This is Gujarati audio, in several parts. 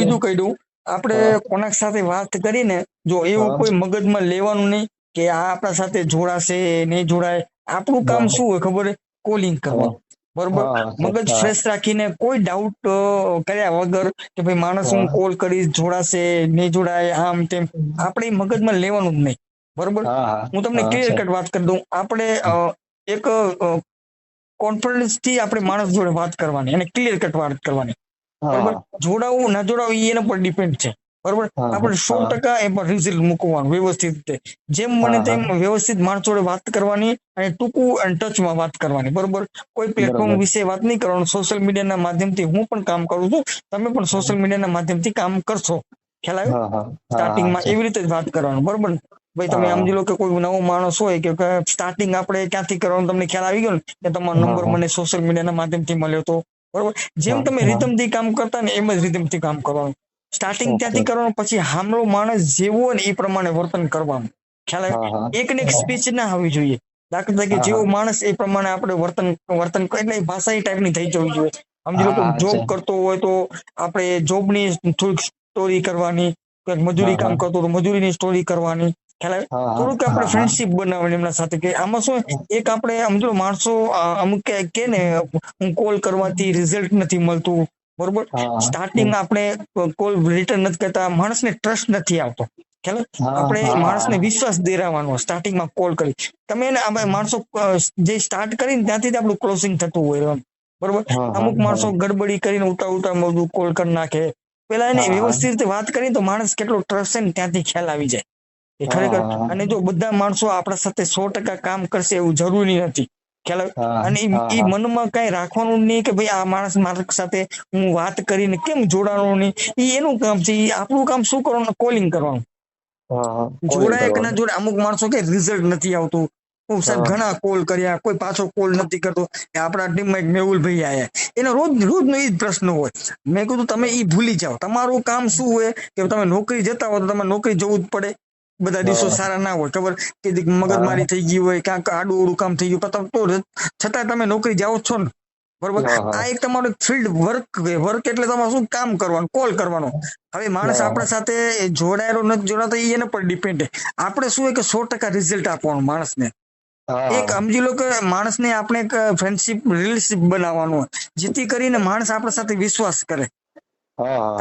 બીજું કહી દઉં આપણે કોના કોનાક સાથે વાત કરીને જો એવું કોઈ મગજમાં લેવાનું નહીં કે આ આપણા સાથે જોડાશે નહીં જોડાય આપણું કામ શું હોય ખબર કોલિંગ કરવાનું બરોબર? મગજ ફ્રેશ રાખીને કોઈ ડાઉટ કર્યા વગર કે ભાઈ માણસ હું કોલ કરીશ જોડાશે નહીં જોડાય આમ તેમ આપણે મગજમાં લેવાનું જ નહીં. બરોબર. હું તમને ક્લિયર કટ વાત કરી દઉં. આપણે એક કોન્ફિડન્સથી આપણે માણસ જોડે વાત કરવાની અને ક્લિયર કટ વાત કરવાની. બરોબર? જોડાવું ના જોડાવું એના પર ડિપેન્ડ છે. બરોબર? આપણે સો ટકા એ પર રિઝલ્ટ મૂકવાનું વ્યવસ્થિત રીતે. જેમ મને તેમ વ્યવસ્થિત માણસો જોડે વાત કરવાની અને ટૂંકું અને ટચમાં વાત કરવાની બરોબર? કોઈ પ્લેટફોર્મ વિશે વાત નહીં કરવાનું. સોશિયલ મીડિયાના માધ્યમથી હું પણ કામ કરું છું. તમે પણ સોશિયલ મીડિયાના માધ્યમથી કામ કરશો. ખ્યાલ આવ્યો? સ્ટાર્ટિંગમાં એવી રીતે જ વાત કરવાનું બરોબર? ભાઈ તમે સમજી લો કે કોઈ નવો માણસ હોય કે સ્ટાર્ટિંગ આપણે ક્યાંથી કરવાનું તમને ખ્યાલ આવી ગયો ને? કે તમારો નંબર મને સોશિયલ મીડિયાના માધ્યમથી મળ્યો તો? બરોબર? જેમ તમે હા. રિધમથી કામ કરતા ને એમ જ રિધમથી કામ કરવાનું. સ્ટાર્ટિંગ ત્યાંથી કરવાનું પછી હામલો માણસ જેવો ને એ પ્રમાણે વર્તન કરવાનું. ખ્યાલ એક ને એક સ્પીચ ના હોવી જોઈએ. દાખલા તરીકે જેવો માણસ એ પ્રમાણે આપણે વર્તન વર્તન એટલે ભાષા એ ટાઈપની થઈ જવી જોઈએ. સમજી લો જોબ કરતો હોય તો આપણે જોબની થોડીક સ્ટોરી કરવાની કંઈક મજૂરી કામ. કરતો તો મજૂરીની સ્ટોરી કરવાની. ખ્યાલ આવે. થોડુંક આપણે. ફ્રેન્ડશિપ બનાવવાની એમના સાથે કે આમાં શું એક આપણે સમજો માણસો અમુક કે ને હું કોલ કરવાથી રિઝલ્ટ નથી મળતું બરોબર. સ્ટાર્ટિંગ આપણે કોલ રિટર્ન નથી કરતા માણસને ટ્રસ્ટ નથી આવતો. ખ્યાલ આપણે માણસને વિશ્વાસ દેરાવાનો સ્ટાર્ટિંગમાં કોલ કરી. તમે એને આપણે માણસો જે સ્ટાર્ટ કરીને ત્યાંથી જ આપણું ક્લોઝિંગ થતું હોય એમ બરોબર? અમુક માણસો ગડબડી કરીને ઉતા ઉતા બધું કોલ કરી નાખે. પેલા એને. વ્યવસ્થિત રીતે વાત કરી તો માણસ કેટલો ટ્રસ્ટ છે ને ત્યાંથી ખ્યાલ આવી જાય. એ ખરેખર. અને જો બધા માણસો આપણા સાથે સો ટકા કામ કરશે એવું જરૂરી નથી. ખ્યાલ અને હા. મનમાં કઈ રાખવાનું નહીં કે ભાઈ આ માણસ મારા સાથે હું વાત કરીને કેમ જોડાણો નહીં? એ એનું કામ છે. આપણું કામ શું કરવાનું? કોલિંગ કરવાનું. જોડાય કે ના જોડે અમુક માણસો કે રિઝલ્ટ નથી આવતું. હું સાહેબ ઘણા કોલ કર્યા. કોઈ પાછો કોલ નથી કરતો. આપણા ટીમમાં એક મેહુલભાઈ આયા. એનો રોજ રોજનો એ જ પ્રશ્ન હોય. મેં કીધું તમે એ ભૂલી જાઓ. તમારું કામ શું હોય? કે તમે નોકરી જતા હો તો તમારે નોકરી જવું જ પડે. બધા દિવસો સારા ના હોય ખબર? કે મગજમારી થઈ ગઈ હોય ક્યાંક આડું ઓડું કામ થઈ ગયું પણ તો છતાં તમે નોકરી જાઓ છો ને. બરોબર. આ એક તમારું ફિલ્ડ વર્ક વર્ક એટલે તમારે શું? કામ કરવાનું કોલ કરવાનો. હવે માણસ આપણા સાથે જોડાયેલો નથી જોડાતો એના પર ડિપેન્ડ આપણે શું હોય કે સો ટકા રિઝલ્ટ આપવાનું માણસને? એક સમજી લો કે માણસને આપણે એક ફ્રેન્ડશીપ રિલેશનશીપ બનાવવાનું હોય જેથી કરીને માણસ આપણા સાથે વિશ્વાસ કરે.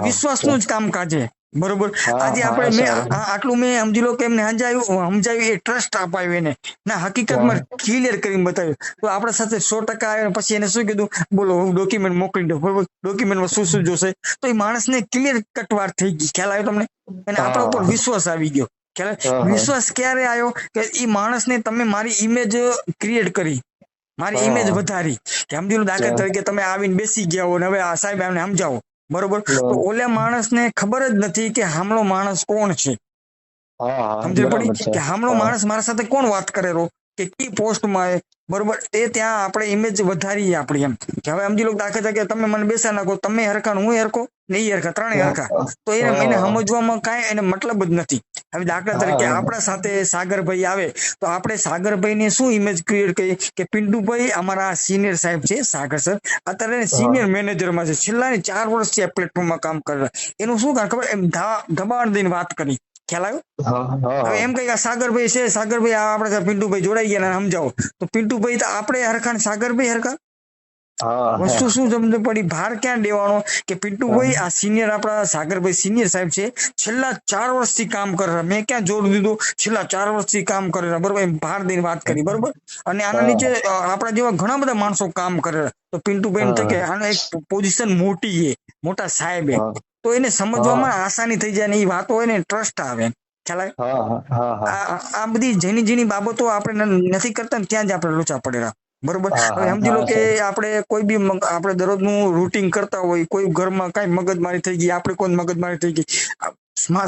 વિશ્વાસનું જ કામકાજ છે બરોબર? આજે આપણે મેં આટલું મેં સમજી લો કે એમને સમજાવ્યું સમજાયું એ ટ્રસ્ટ અપાયું એને. ના હકીકતમાં ક્લિયર કરીને બતાવ્યું. તો આપણા સાથે સો ટકા આવ્યા પછી એને શું કીધું? બોલો હું ડોક્યુમેન્ટ મોકલી દઉં. બરોબર? ડોક્યુમેન્ટમાં શું શું જોશે? તો એ માણસને ક્લિયર કટ વાત થઈ ગઈ. ખ્યાલ આવ્યો તમને? અને આપણા ઉપર વિશ્વાસ આવી ગયો. ખ્યાલ. વિશ્વાસ ક્યારે આવ્યો? કે એ માણસને તમે મારી ઇમેજ ક્રિએટ કરી. મારી. ઇમેજ વધારી. કે સમજી લો દાખલા તરીકે તમે આવીને બેસી ગયા હો ને હવે આ સાહેબ એમને સમજાવો. બરોબર? તો ઓલા માણસને ખબર જ નથી કે હામલો માણસ કોણ છે. બરાબર પડી કે હામલો માણસ મારા સાથે કોણ વાત કરેલો કે કી પોસ્ટમાં બરોબર? એ ત્યાં આપણે ઇમેજ વધારી આપણી એમ. કે હવે સમજી લો દાખલા તરીકે તમે મને બેસા નાખો તમે હરખા હું હરખો ને એ હરખા ત્રણેય હરખા. તો એને. સમજવામાં કાંઈ એને મતલબ જ નથી. હવે દાખલા તરીકે આપણા સાથે સાગરભાઈ આવે તો આપણે સાગરભાઈને શું ઇમેજ ક્રિએટ કરીએ? કે પિન્ટુભાઈ અમારા સિનિયર સાહેબ છે સાગર સર અત્યારે સિનિયર મેનેજરમાં છે. છેલ્લા ચાર વર્ષથી આ પ્લેટફોર્મમાં કામ કરે. એનું શું કારણ ખબર? એમ દબાણ દઈને વાત કરી. ખ્યાલ આવ્યો. હવે એમ કઈ સાગરભાઈ છે સાગરભાઈ આપણે પિન્ટુભાઈ જોડાઈ ગયા સમજાવો. તો પિન્ટુભાઈ તો આપણે હરખા ને સાગરભાઈ હરખા હા, વસ્તુ શું સમજ પડી? ભાર ક્યાં દેવાનો? કે પિન્ટુભાઈ આ સિનિયર આપણા સાગરભાઈ સિનિયર સાહેબ છે છેલ્લા ચાર વર્ષથી કામ કરે મેં ક્યાં જોર દીધું? છેલ્લા ચાર વર્ષથી કામ કરે બરોબર એમ ભાર દઈને વાત કરી બરોબર? અને આના નીચે આપણા જેવા ઘણા બધા માણસો કામ કરે તો પિન્ટુભાઈ એમ કે આનો એક પોઝિશન મોટી છે મોટા સાહેબ. તો એને સમજવામાં આસાની થઈ જાય ને એ વાતો હોય ને ટ્રસ્ટ આવે. ખ્યાલ. આ બધી ઝીણી ઝીણી બાબતો આપણે નથી કરતા ને ત્યાં જ આપણે લોચા પડેલા. બરોબર? હવે સમજી લો કે આપણે કોઈ બી આપણે દરરોજનું રૂટિન કરતા હોય કોઈ ઘરમાં કઈ મગજમારી થઈ ગઈ આપણે કોઈ મગજમારી થઈ ગઈ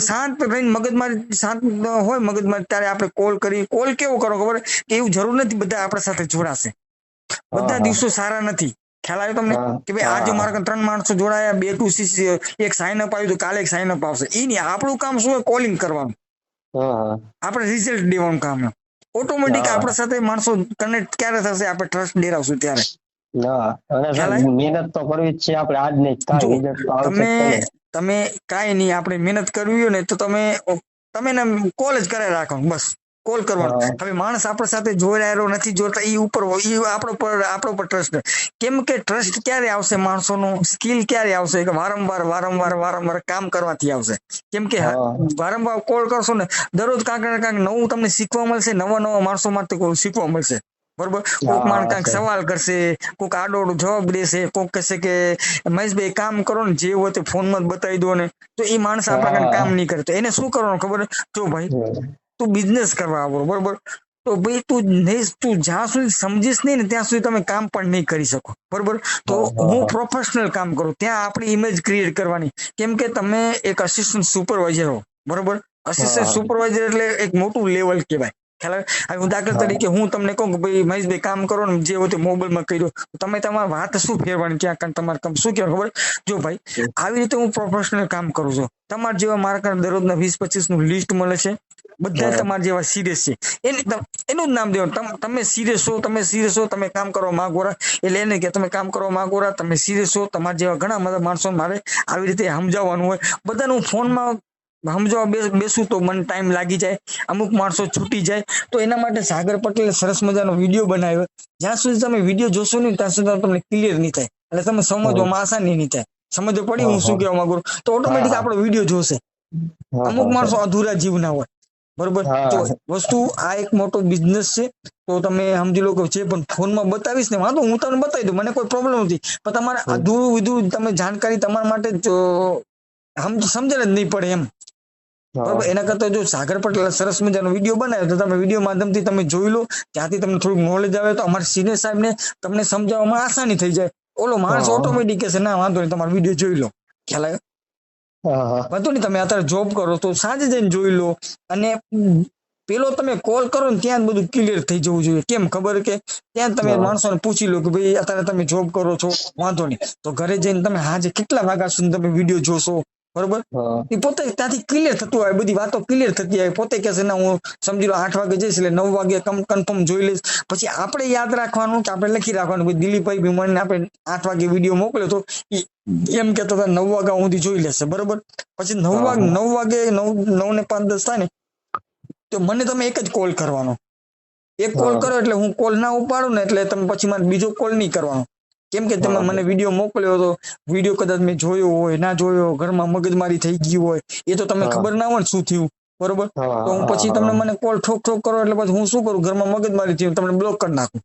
શાંત રહીને મગજમારી શાંત હોય મગજમારી ત્યારે આપણે કોલ કરી કોલ કેવો કરો ખબર? કે એવું જરૂર નથી બધા આપણા સાથે જોડાશે. બધા દિવસો સારા નથી. ખ્યાલ આવ્યો તમને? કે ભાઈ આજે. મારા ત્રણ માણસો જોડાયા બે ટુ સી એક સાઇન અપ આવ્યું તો કાલે એક સાઇન અપ આવશે. એ નહીં આપણું કામ શું હોય? કોલિંગ કરવાનું. આપણે રિઝલ્ટ દેવાનું કામ ઓટોમેટિક. આપણા સાથે માણસો કનેક્ટ ક્યારે થશે? આપણે ટ્રસ્ટ દેરાવશું ત્યારે? મહેનત તો કરવી જ છે આપણે આજ નહીં તમે તમે કાંઈ નહીં આપણે મહેનત કરવી હોય ને તો તમે તમે ને કોલ જ કરે રાખો બસ. કોલ કરવાનો. હવે માણસ આપણા સાથે જોડાયેલો નથી જોતા એ ઉપર એ આપણો પર આપણો પર ટ્રસ્ટ કેમ કે ટ્રસ્ટ ક્યારે આવશે માણસોનું? સ્કિલ ક્યારે આવશે? કે વારંવાર વારંવાર વારંવાર કામ કરવાથી આવશે. કેમ કે વારંવાર કોલ કરશો ને દરરોજ કાંઈક ને કાંઈક નવું તમને શીખવા મળશે નવા નવા માણસો માટે શીખવા મળશે. બરોબર? કોઈક હા, માણસ કાંઈક સવાલ કરશે કોઈક આડો જવાબ દેશે કોઈક કહેશે કે મહેશભાઈ કામ કરો ને જે હોય તે ફોનમાં જ બતાવી દો ને. તો એ માણસ આપણા કામ નહીં કરે. તો એને શું કરવાનું ખબર? છે? જો ભાઈ. તું બિઝનેસ કરવા આવો બરોબર? તો ભાઈ તું નહીં તું જ્યાં સુધી સમજીશ નહીં ને ત્યાં સુધી તમે કામ પણ નહીં કરી શકો બરોબર? તો હા, પ્રોફેશનલ કામ કરું ત્યાં આપણી ઇમેજ ક્રિએટ કરવાની. કેમ કે તમે એક અસિસ્ટન્ટ સુપરવાઇઝર હો બરોબર? અસિસ્ટન્ટ સુપરવાઇઝર એટલે એક મોટું લેવલ કહેવાય. ખ્યાલ આવે? દાખલા તરીકે હું. તમને કહું કે ભાઈ મહેશભાઈ કામ કરો ને જે હોય તે મોબાઈલમાં કર્યો. તમે તમારી વાત શું ફેરવાની ક્યાં કારણ તમારે કામ શું કહેવાય ખબર? જો ભાઈ આવી રીતે હું પ્રોફેશનલ કામ કરું છું. તમારા જેવા મારા કારણે દરરોજના વીસ પચીસનું લિસ્ટ મળે છે. બધા. તમારા જેવા સિરિયસ છે. એની એનું જ નામ દેવાનું. તમ- તમે સિરિયસ છો તમે સિરિયસ છો તમે કામ કરવા માંગો રા. એટલે એને કે તમે કામ કરવા માંગો રા તમે સિરિયસ છો તમારા જેવા ઘણા બધા માણસો મારે આવી રીતે સમજાવવાનું હોય. બધાનું ફોનમાં સમજાવવા બેસ- તો મને ટાઈમ લાગી જાય અમુક માણસો છૂટી જાય તો એના માટે સાગર પટેલે સરસ મજાનો વીડિયો બનાવ્યો. જ્યાં સુધી તમે વીડિયો જોશો નહીં ત્યાં સુધી તમને ક્લિયર નહીં થાય. એટલે તમે સમજવામાં આસાની નહીં થાય. સમજ પડી? હું શું કહેવા માંગુ તો ઓટોમેટિક. આપણો વીડિયો જોશે. અમુક માણસો. અધૂરા જીવના હોય. બરોબર. તો વસ્તુ આ એક મોટો બિઝનેસ છે. તો તમે સમજી લો કે જે પણ ફોનમાં બતાવીશ ને વાંધો હું તમને બતાવી દઉં. મને કોઈ પ્રોબ્લેમ નથી. પણ તમારે. અધૂરું વિધુરું તમે જાણકારી તમારા માટે સમજણ જ નહીં પડે એમ. બરોબર. એના કરતા જો સાગર પટેલ સરસ મજાનો વીડિયો બનાવ્યો તો તમે વીડિયો માધ્યમથી તમે જોઈ લો ત્યાંથી તમને થોડુંક નોલેજ આવે તો અમારા સિનિયર સાહેબને તમને સમજાવવામાં આસાની થઈ જાય. ઓલો માણસ. ઓટોમેટિક કહેશે ના વાંધો નહીં તમારો વીડિયો જોઈ લો. ખ્યાલ આવ્યો. વાંધો નહીં તમે અત્યારે જોબ કરો તો સાંજે જઈને જોઈ લો. અને પેલો તમે કોલ કરો ને ત્યાં જ બધું ક્લિયર થઈ જવું જોઈએ. કેમ ખબર કે ત્યાં તમે માણસોને પૂછી લો કે ભાઈ અત્યારે તમે જોબ કરો છો? વાંધો નહીં. તો ઘરે જઈને તમે હાજે કેટલા વાગ્યા સુધી તમે વીડિયો જોશો? બરોબર. એ પોતે ત્યાંથી ક્લિયર થતું હોય બધી વાતો ક્લિયર થતી હોય. પોતે કહેશે ના હું સમજી લો આઠ વાગે જઈશ એટલે નવ વાગે કન્ફર્મ જોઈ લઈશ. પછી આપણે યાદ રાખવાનું કે આપણે લખી રાખવાનું કે દિલીપભાઈ ભીમણને આપણે આઠ વાગે વીડિયો મોકલ્યો તો એમ કહેતો હતા નવ વાગ્યા સુધી જોઈ લેશે. બરોબર? પછી નવ વાગે નવ વાગે નવ નવ ને પાંચ દસ થાય ને તો મને તમે એક જ કોલ કરવાનો. એક કોલ કરો એટલે હું કોલ ના ઉપાડું ને એટલે તમે પછી મારે બીજો કોલ નહીં કરવાનો. કેમ કે તમે મને વીડિયો મોકલ્યો હતો વીડિયો કદાચ મેં જોયો હોય ના જોયો ઘરમાં મગજમારી થઈ ગઈ હોય એ તો તમને ખબર ના હોય શું થયું બરોબર? તો હું પછી તમને મને કોલ ઠોક ઠોક કરો એટલે પછી હું શું કરું? ઘરમાં મગજમારી થયું તમને બ્લોક કરી નાખું.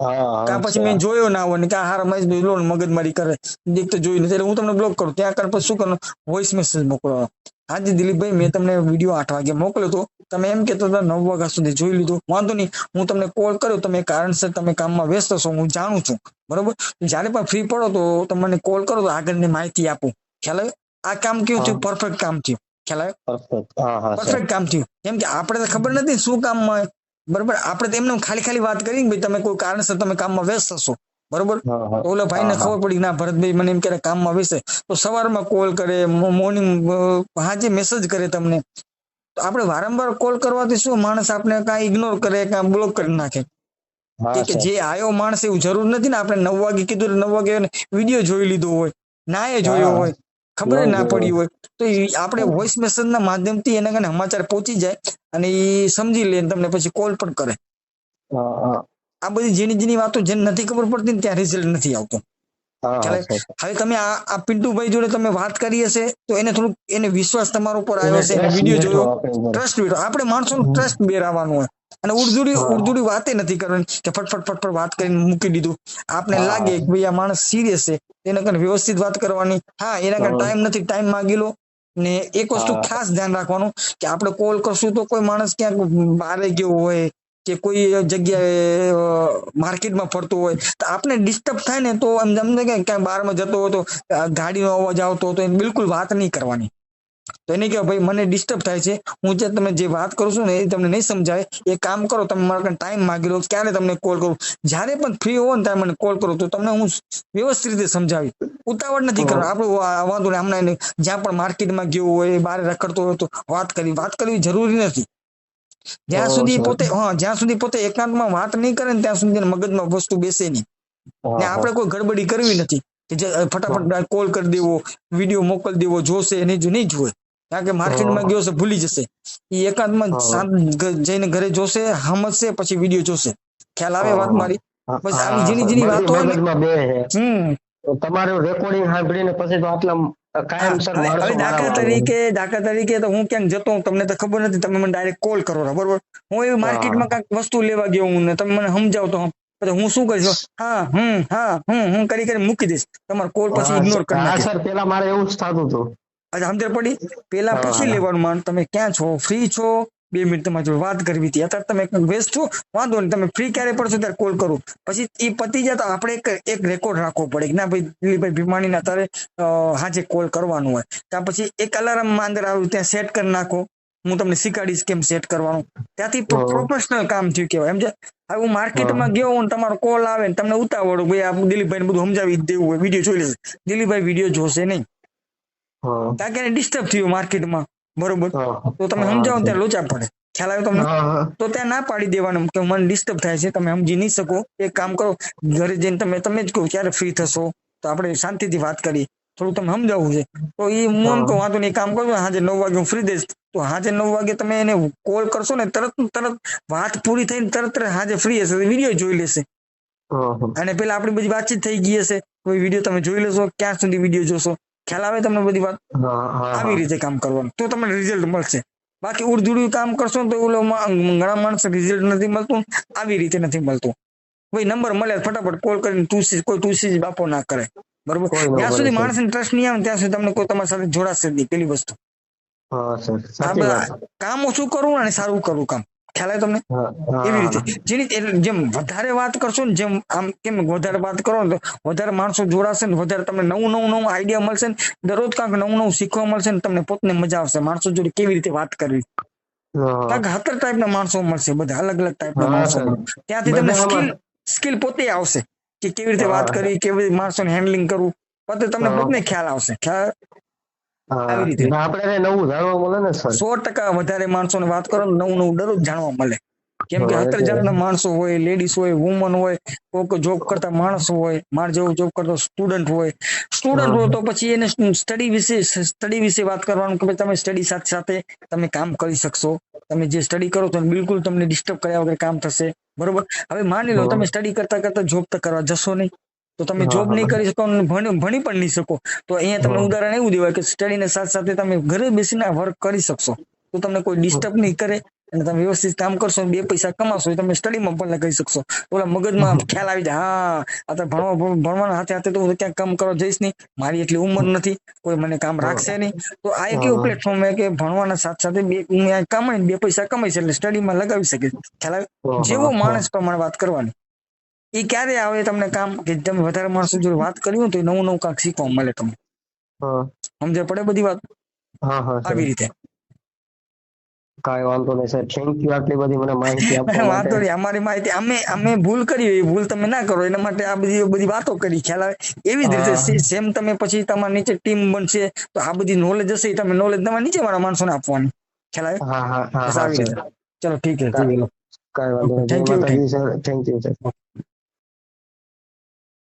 હા, પછી મેં જોયો ના હોય ને કાં હારા મહેશભાઈ લો મગજમારી કરે એક તો જોઈ નથી એટલે હું તમને બ્લોક કરું. ત્યાં કર પછી શું કરવાનું? વોઇસ મેસેજ મોકલો હાજી દિલીપભાઈ મેં તમને વીડિયો આઠ વાગે મોકલ્યો હતો. તમે એમ કેતો હતા નવ વાગ્યા સુધી જોઈ લીધો. વાંધો નહીં હું તમને કોલ કર્યો. તમે કારણસર તમે કામમાં વ્યસ્ત છો હું જાણું છું. બરોબર? જ્યારે પણ ફ્રી પડો તો તમને કોલ કરો તો આગળની માહિતી આપું. ખ્યાલ આવ્યો? આ કામ કેવું થયું? પરફેક્ટ કામ થયું. ખ્યાલ આવે Perfect. હા, હા, સર. પરફેક્ટ કામ થયું. કેમ કે આપણે તો ખબર નથી શું કામમાં. બરોબર? આપણે તો એમને ખાલી ખાલી વાત કરી ભાઈ તમે કોઈ કારણસર તમે કામમાં વ્યસ્ત હશો. બરોબર? ઓલો ભાઈ ને. ખબર પડી ના ભરતભાઈ મને એમ કે કામમાં બેસે. તો સવારમાં કોલ કરે મોર્નિંગ હાજે મેસેજ કરે તમને. તો આપણે વારંવાર કોલ કરવાથી શું માણસ આપણે કાંઈ ઇગ્નોર કરે કાં બ્લોક કરી નાખે. કે જે આયો માણસ એવું જરૂર નથી ને આપણે નવ વાગે કીધું નવ વાગે વીડિયો જોઈ લીધો હોય ના એ જોયો હોય ખબર ના પડી હોય તો આપણે વોઇસ મેસેજ ના માધ્યમથી એના કારણે સમાચાર પહોંચી જાય અને એ સમજી લે તમને પછી કોલ પણ કરે. હા, હા. આ બધી જેની જેની વાતો જેને નથી ખબર પડતી ત્યાં રિઝલ્ટ નથી આવતો. હવે તમે આ આ પિન્ટુભાઈ જોડે તમે વાત કરી હશે તો એને થોડુંક એને વિશ્વાસ તમારા ઉપર આવ્યો હશે. વીડિયો જોયો. ટ્રસ્ટ બેઠો. આપણે માણસોનું ટ્રસ્ટ બેરાવાનું હોય. અને ઉર્દુડી ઉર્દુડી વાતે નથી કરવાની કે ફટફટ ફટફટ વાત કરીને મૂકી દીધું. આપને લાગે કે ભાઈ આ માણસ સિરિયસ છે. એના કારણે વ્યવસ્થિત વાત કરવાની. હા એના કારણે ટાઈમ નથી ટાઈમ માંગી લો. ને એક વસ્તુ ખાસ ધ્યાન રાખવાનું કે આપણે કોલ કરશું તો કોઈ માણસ ક્યાંક બારે ગયો હોય કે કોઈ જગ્યાએ માર્કેટમાં ફરતો હોય તો આપણે ડિસ્ટર્બ થાય ને તો એમ સમજે કે ક્યાંય બહારમાં જતો હોય તો ગાડીનો અવાજ આવતો હોય તો એને બિલકુલ વાત નહીં કરવાની. તો એને કહેવાય ભાઈ મને ડિસ્ટર્બ થાય છે. હું જે તમે જે વાત કરું છું ને એ તમને નહીં સમજાય. એ કામ કરો તમે મારા ટાઈમ માગી લો. ક્યારે તમને કોલ કરું? જ્યારે પણ ફ્રી હોવ ને ત્યારે મને કોલ કરો. તો તમને હું વ્યવસ્થિત રીતે સમજાવી ઉતાવળ નથી કરવાનું. આપણું વાંધો નહીં હમણાં જ્યાં પણ માર્કેટમાં ગયો હોય બહાર રખડતો હોય તો વાત કરવી. વાત કરવી જરૂરી નથી. જ્યાં સુધી પોતે હા જ્યાં સુધી પોતે એકાંતમાં વાત નહીં કરે ને ત્યાં સુધી મગજમાં વસ્તુ બેસે નહીં. ને આપણે કોઈ ગડબડી કરવી નથી કે જે ફટાફટ કોલ કરી દેવો વીડિયો મોકલી દેવો જોશે નહીં જો નહીં જોવે કારણ કે માર્કેટમાં ગયો છે ભૂલી જશે. એ એકાંતમાં જઈને ઘરે જોશે સમજશે પછી વીડિયો જોશે. ખ્યાલ આવે વાત મારી? પછી બસ આવી જીની જીની વાતો તમારું રેકોર્ડિંગ સાંભળીને પછી તો આટલા કાયમસર હવે દાખલા તરીકે દાખલા તરીકે તો હું ક્યાંક જતો તમને તો ખબર નથી તમે મને ડાયરેક્ટ કોલ કરો બરોબર? હું એવી માર્કેટમાં કાંઈક વસ્તુ લેવા ગયો હું ને તમે મને સમજાવો તો હું. શું કરીશ? હા હમ હા હમ હું કરી કરી મૂકી દઈશ. તમારો કોલ પછી ઇગ્નોર કરી હા સર પેલા મારે એવું જ થતું હતું. અચ્છા સમજણ પડી? પેલા પછી લેવાનું માન તમે ક્યાં છો? ફ્રી છો? બે મિનિટ તમારી જોડે વાત કરવી હતી. અત્યારે તમે વ્યસ્ત છો વાંધો નહીં. તમે ફ્રી ક્યારે પડશો ત્યારે કોલ કરું. પછી એ પતી જાય તો આપણે એક એક રેકોર્ડ રાખવો પડે કે ના ભાઈ દિલીપભાઈ ભીમાણીને અત્યારે હાજે કોલ કરવાનું હોય. ત્યાં પછી એક અલાર્મ અંદર આવ્યું ત્યાં સેટ કરી નાખો. હું તમને શીખાડીશ કેમ સેટ કરવાનું. ત્યાંથી પ્રોફેશનલ કામ થયું કહેવાય. છે હવે હું માર્કેટમાં ગયો ને તમારો કોલ આવે ને તમને ઉતાવળું ભાઈ આ દિલીપભાઈ બધું સમજાવી દેવું હોય વીડિયો જોઈ લેશે. દિલીપભાઈ વીડિયો જોશે નહીં. ત્યાં ક્યારે ડિસ્ટર્બ થયું માર્કેટમાં બરોબર? તો તમે સમજાવો ત્યાં લોચા પડે. ખ્યાલ આવ્યો તમને. તો ત્યાં ના પાડી દેવાનું કે મન ડિસ્ટર્બ થાય છે તમે સમજી નહીં શકો. એક કામ કરો ઘરે જઈને તમે તમે જ કહો ક્યારે ફ્રી થશો. તો આપણે શાંતિથી વાત કરી થોડું તમે સમજાવવું છે. તો એ હું એમ કહું વાંધો નહીં કામ કરજો હાજે નવ વાગે હું ફ્રી દઈશ તો હાજે નવ વાગે તમે એને કોલ કરશો ને તરત તરત વાત પૂરી થઈને તરત જ હાજે ફ્રી હશે વીડિયો જોઈ લેશે. અને પેલા આપણી બધી વાતચીત થઈ ગઈ હશે. કોઈ વીડિયો તમે જોઈ લેશો ક્યાં સુધી વીડિયો જોશો? ખ્યાલ આવે તમને બધી વાત? આવી રીતે કામ કરવાનું. તો તમને રિઝલ્ટ મળશે. બાકી ઉડધુડું કામ કરશો તો ઓલો ઘણા માણસ રિઝલ્ટ નથી મળતું આવી રીતે નથી મળતું. ભાઈ નંબર મળે ફટાફટ કોલ કરીને ટુસી કોઈ ટુસી બાપો ના કરે. બરોબર? જ્યાં સુધી માણસ ને ટ્રસ્ટ નહીં આવે ત્યાં સુધી તમને કોઈ તમારી સાથે જોડાશે નહીં પેલી વસ્તુ. કામ ઓછું કરવું અને સારું કરવું કામ? ખ્યાલ તમને? એવી રીતે. જેની એટલે જેમ વધારે વાત કરશો ને જેમ આમ કેમ વધારે વાત કરો ને વધારે માણસો જોડાશે ને વધારે તમને નવું નવું નવું આઈડિયા મળશે ને દરરોજ કાંઈક નવું નવું શીખવા મળશે ને તમને પોતને મજા આવશે. માણસો જોડે કેવી રીતે વાત કરવી. કાંઈક હતર ટાઈપના માણસો મળશે બધા અલગ અલગ ટાઈપના માણસો. ત્યાંથી તમને સ્કિલ સ્કિલ પોતે આવશે કે કેવી રીતે વાત. કરવી કેવી રીતે માણસોને હેન્ડલિંગ કરવું. પોતે તમને પોતને ખ્યાલ આવશે. ખ્યાલ. આવી રીતે. આપણે નવું જાણવા મળે ને સર? સો ટકા વધારે માણસોને વાત કરો નવું નવું દરરોજ જાણવા મળે. કેમ કે હતર જાતના માણસો હોય લેડીઝ હોય વુમન હોય કોઈક જોબ કરતા માણસ હોય માર જેવો જોબ કરતો સ્ટુડન્ટ હોય. સ્ટુડન્ટ હોય તો પછી એને સ્ટડી વિશે સ્ટડી વિશે વાત કરવાનું કે તમે સ્ટડી સાથે સાથે તમે કામ કરી શકશો. તમે જે સ્ટડી કરો તો બિલકુલ તમને ડિસ્ટર્બ કર્યા વગર કામ થશે. બરોબર? હવે માની લો તમે સ્ટડી કરતા કરતા જોબ તો કરવા જશો નહીં. તો તમે જોબ નહીં કરી શકો ભણી પણ નહીં શકો. તો અહીંયા તમને ઉદાહરણ એવું દેવાય કે સ્ટડી ને સાથે સાથે તમે ઘરે બેસીને વર્ક કરી શકશો. તો તમને કોઈ ડિસ્ટર્બ નહીં કરે અને તમે વ્યવસ્થિત કામ કરશો બે પૈસા કમાશો તમે સ્ટડીમાં પણ કરી શકશો. ઓલા મગજમાં ખ્યાલ આવી જાય હા આ તો ભણવા ભણવાના હાથે હાથે તો હું ક્યાંક કામ કરવા જઈશ નહીં. મારી એટલી ઉંમર નથી. કોઈ મને કામ રાખશે નહીં. તો આ એક એવું પ્લેટફોર્મ છે કે ભણવાના સાથે સાથે બે હું અહીંયા બે પૈસા કમાઈશ એટલે સ્ટડીમાં લગાવી શકે ખ્યાલ આવે? જેવો માણસ પ્રમાણે વાત કરવાની. એ ક્યારે આવે તમને કામ? કે તમે વધારે માણસો જોડે વાત કરી હોય તો નવું નવું કાંક શીખવા મળે તમને. સમજે પડે બધી વાત. આવી રીતે. કાંઈ વાંધો નહીં સાહેબ. થેન્ક યુ આટલી બધી મને માહિતી આપવા વાંધો નહીં અમારી માહિતી અમે અમે ભૂલ કરી એ ભૂલ તમે ના કરો. એના માટે આ બધી બધી વાતો કરી. ખ્યાલ આવે? એવી જ રીતે સેમ તમે પછી તમારી નીચે ટીમ બનશે તો આ બધી નોલેજ હશે એ તમે નોલેજ તમારા નીચે વાળા માણસોને આપવાની. ખ્યાલ આવે? હા હા હા ચલો ઠીક છે કાંઈ વાંધો નહીં. Thank you sir thank you sir